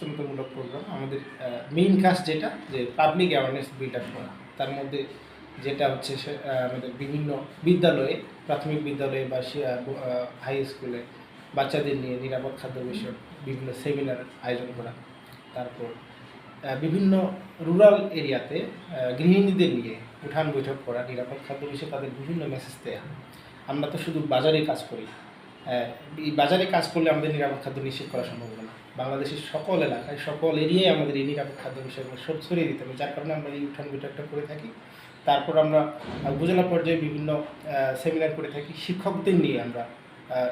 সচেতনতামূলক প্রোগ্রাম আমাদের মেইন কাজ যেটা, যে পাবলিক অ্যাওয়ারনেস বিল্ড আপ করা। তার মধ্যে যেটা হচ্ছে আমাদের বিভিন্ন বিদ্যালয়ে, প্রাথমিক বিদ্যালয়ে বা হাই স্কুলে বাচ্চাদের নিয়ে নিরাপদ খাদ্য বিষয়ক বিভিন্ন সেমিনার আয়োজন করা। তারপর বিভিন্ন রুরাল এরিয়াতে গৃহিণীদের নিয়ে উঠান বৈঠক করা, নিরাপদ খাদ্য বিষয়ে তাদের বিভিন্ন মেসেজ দেওয়া আমরা তো শুধু বাজারে কাজ করি। এই বাজারে কাজ করলে আমাদের নিরাপদ খাদ্য নিশ্চিত করা সম্ভব না। বাংলাদেশের সকল এলাকায়, সকল এরিয়ায় আমাদের এই নিরাপদ খাদ্য বিষয়গুলো সব ছড়িয়ে দিতে হবে। যার কারণে আমরা এই উঠান বৈঠকটা করে থাকি। তারপর আমরা উপজেলা পর্যায়ে বিভিন্ন সেমিনার করে থাকি। শিক্ষকদের নিয়ে আমরা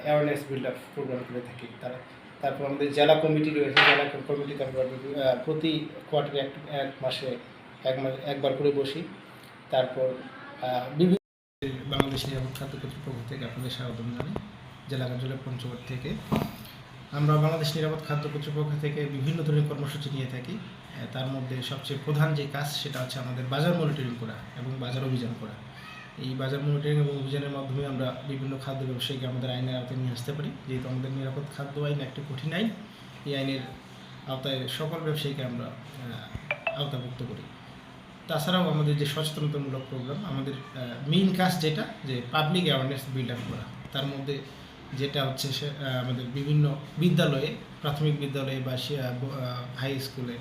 অ্যাওয়ারনেস বিল্ড আপ প্রোগ্রাম করে থাকি তারা। তারপর আমাদের জেলা কমিটি রয়েছে। জেলা কমিটিতে আমরা প্রতি কোয়ার্টারে এক এক মাসে এক মাস, একবার করে বসি। তারপর বিভিন্ন বাংলাদেশ নিরাপদ খাদ্য কর্তৃপক্ষ থেকে আপনাদের স্বাগতম জানাই। জেলা কার্যালয় পঞ্চগড় থেকে। আমরা বাংলাদেশ নিরাপদ খাদ্য কর্তৃপক্ষ থেকে বিভিন্ন ধরনের কর্মসূচি নিয়ে থাকি। তার মধ্যে সবচেয়ে প্রধান যে কাজ সেটা হচ্ছে আমাদের বাজার মনিটরিং করা এবং বাজার অভিযান করা। এই বাজার মনিটরিং এবং অভিযানের মাধ্যমে আমরা বিভিন্ন খাদ্য ব্যবসায়ীকে আমাদের আইনের আওতায় নিয়ে আসতে পারি। যেহেতু আমাদের নিরাপদ খাদ্য আইন একটি কঠিন আইন, এই আইনের আওতায় সকল ব্যবসায়ীকে আমরা আওতাভুক্ত করি। তাছাড়াও আমাদের যে সচেতনতামূলক প্রোগ্রাম, আমাদের মেইন কাজ যেটা যে পাবলিক অ্যাওয়ারনেস বিল্ড আপ করা। তার মধ্যে যেটা হচ্ছে সে আমাদের বিভিন্ন বিদ্যালয়ে, প্রাথমিক বিদ্যালয়ে বা হাই স্কুলে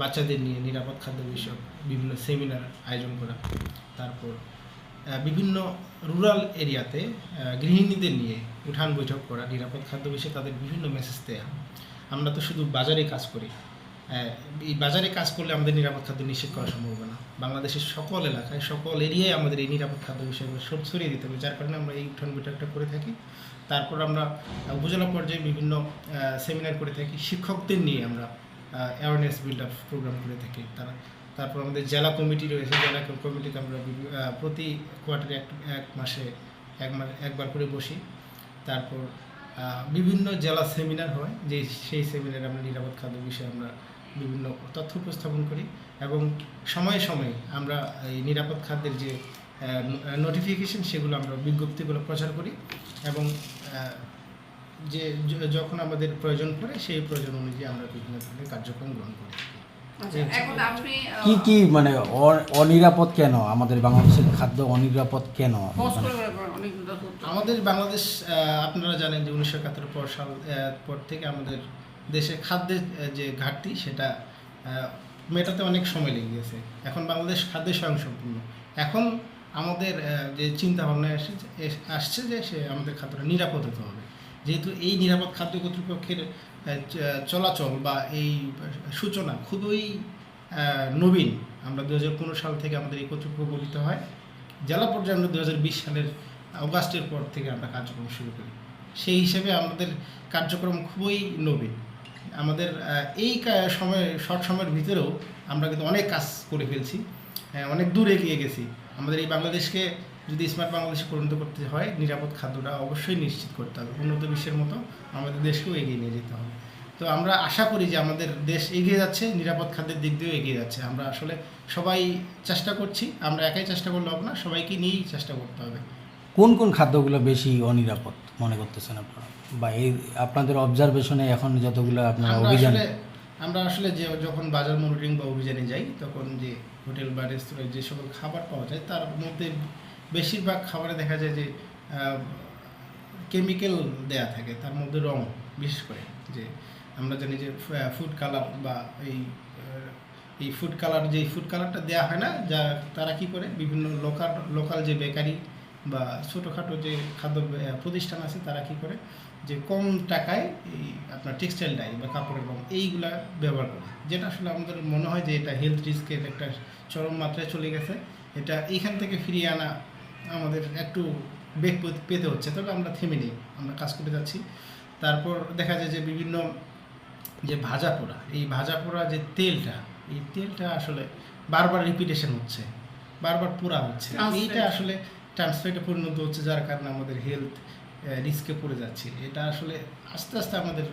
বাচ্চাদের নিয়ে নিরাপদ খাদ্য বিষয়ক বিভিন্ন সেমিনার আয়োজন করা তারপর বিভিন্ন রুরাল এরিয়াতে গৃহিণীদের নিয়ে উঠান বৈঠক করা, নিরাপদ খাদ্য বিষয়ে তাদের বিভিন্ন মেসেজ দেওয়া আমরা তো শুধু বাজারে কাজ করি এই বাজারে কাজ করলে আমাদের নিরাপদ খাদ্য নিশ্চিত করা সম্ভব হবে না। বাংলাদেশের সকল এলাকায়, সকল এরিয়ায় আমাদের এই নিরাপদ খাদ্য বিষয়গুলো সব ছড়িয়ে দিতে হবে, যার কারণে আমরা এই উঠান বৈঠকটা করে থাকি। তারপর আমরা উপজেলা পর্যায়ে বিভিন্ন সেমিনার করে থাকি। শিক্ষকদের নিয়ে আমরা অ্যাওয়ারনেস বিল্ড আপ প্রোগ্রাম করে থাকি তারা। তারপর আমাদের জেলা কমিটি রয়েছে, জেলা কমিটিতে আমরা প্রতি কোয়ার্টারে এক এক মাসে এক একবার করে বসি। তারপর বিভিন্ন জেলা সেমিনার হয় যে সেই সেমিনারে আমরা নিরাপদ খাদ্য বিষয়ে আমরা বিভিন্ন তথ্য উপস্থাপন করি এবং সময়ে সময়ে আমরা এই নিরাপদ খাদ্যের যে নোটিফিকেশন সেগুলো আমরা বিজ্ঞপ্তিগুলো প্রচার করি এবং যে যখন আমাদের প্রয়োজন পড়ে সেই প্রয়োজন অনুযায়ী আমরা বিভিন্ন ধরনের কার্যক্রম গ্রহণ করি। আচ্ছা, এখন আপনি কি কি মানে অনিরাপদ কেন? আমাদের বাংলাদেশের খাদ্য অনিরাপদ কেন। আমাদের বাংলাদেশ আপনারা জানেন যে উনিশশো একাত্তর পর সাল পর থেকে আমাদের দেশে খাদ্যের যে ঘাটতি, সেটা মেটাতে অনেক সময় লেগে গেছে। এখন বাংলাদেশ খাদ্যে স্বয়ংসম্পূর্ণ। এখন আমাদের যে চিন্তা ভাবনা এসেছে, এস- আসছে যে সে আমাদের খাদ্যটা নিরাপদ হতে হবে। যেহেতু এই নিরাপদ খাদ্য কর্তৃপক্ষের চলাচল বা এই সূচনা খুবই নবীন। আমরা দু হাজার পনেরো সাল থেকে আমাদের এই কর্তৃপক্ষ গঠিত হয়। জেলা পর্যায়ে আমরা দু হাজার বিশ সালের অগাস্টের পর থেকে আমরা কার্যক্রম শুরু করি। সেই হিসেবে আমাদের কার্যক্রম খুবই নবীন। আমাদের এই সময়ে শর্ট সময়ের ভিতরেও আমরা কিন্তু অনেক কাজ করে ফেলছি হ্যাঁ, অনেক দূর এগিয়ে গেছি। আমাদের এই বাংলাদেশকে যদি স্মার্ট বাংলাদেশে পরিণত করতে হয় নিরাপদ খাদ্যটা অবশ্যই নিশ্চিত করতে হবে। উন্নত বিশ্বের মতো আমাদের দেশকেও এগিয়ে নিয়ে যেতে হবে। তো আমরা আশা করি যে আমাদের দেশ এগিয়ে যাচ্ছে নিরাপদ খাদ্যের দিক দিয়েও এগিয়ে যাচ্ছে। আমরা আসলে সবাই চেষ্টা করছি আমরা একাই চেষ্টা করলে হবে না সবাইকে নিয়েই চেষ্টা করতে হবে। কোন কোন খাদ্যগুলো বেশি অনিরাপদ মনে করতেছেন আপনারা? বা এই আপনাদের অবজারভেশনে এখন যতগুলো আপনারা অভিযান আমরা আসলে যে যখন বাজার মনিটরিং বা অভিযানে যাই তখন যে হোটেল বা রেস্তোরাঁয় যে সকল খাবার পাওয়া যায় তার মধ্যে বেশিরভাগ খাবারে দেখা যায় যে কেমিক্যাল দেয়া থাকে তার মধ্যে রং বিশেষ করে যে আমরা জানি যে ফুড কালার বা এই এই ফুড কালার যে ফুড কালারটা দেওয়া হয় না যা তারা কি করে? বিভিন্ন লোকাল লোকাল যে বেকারি বা ছোটোখাটো যে খাদ্য প্রতিষ্ঠান আছে তারা কি করে? যে কম টাকায় এই আপনার টেক্সটাইল ডাই বা কাপড়ের রং এইগুলা ব্যবহার করে। যেটা আসলে আমাদের মনে হয় যে এটা হেলথ রিস্কের একটা চরম মাত্রায় চলে গেছে। এটা এইখান থেকে ফিরিয়ে আনা আমাদের একটু বেগ পেতে হচ্ছে। তবে আমরা থেমে নেই আমরা কাজ করে যাচ্ছি। তারপর দেখা যায় যে বিভিন্ন যে ভাজা পোড়া এই ভাজা পোড়া যে তেলটা এই তেলটা আসলে বারবার রিপিটেশন হচ্ছে বারবার পোড়া হচ্ছে. এইটা আসলে ট্রান্সফারেটে পরিণত হচ্ছে যার কারণে আমাদের হেলথ রিস্কে পড়ে যাচ্ছে। এটা আসলে আস্তে আস্তে আমাদের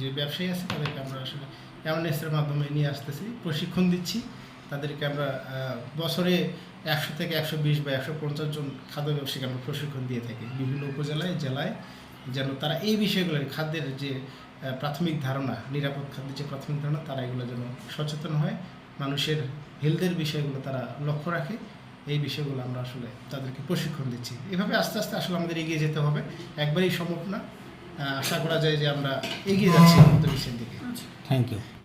যে ব্যবসায়ী আছে তাদেরকে আমরা আসলে অ্যাওয়ারনেসের মাধ্যমে নিয়ে আসতেছি। প্রশিক্ষণ দিচ্ছি। তাদেরকে আমরা বছরে একশো থেকে একশো বিশ বা একশো পঞ্চাশ জন খাদ্য ব্যবসায়ীকে আমরা প্রশিক্ষণ দিয়ে থাকি বিভিন্ন উপজেলায়, জেলায়, যেন তারা এই বিষয়গুলো খাদ্যের যে প্রাথমিক ধারণা, নিরাপদ খাদ্যের যে প্রাথমিক ধারণা, তারা এগুলো যেন সচেতন হয়। মানুষের হেলথের বিষয়গুলো তারা লক্ষ্য রাখে। এই বিষয়গুলো আমরা আসলে তাদেরকে প্রশিক্ষণ দিচ্ছি। এভাবে আস্তে আস্তে আসলে আমাদের এগিয়ে যেতে হবে। একবারেই সম্ভব না। আশা করা যায় যে আমরা এগিয়ে যাচ্ছি বিশ্বের দিকে। Thank you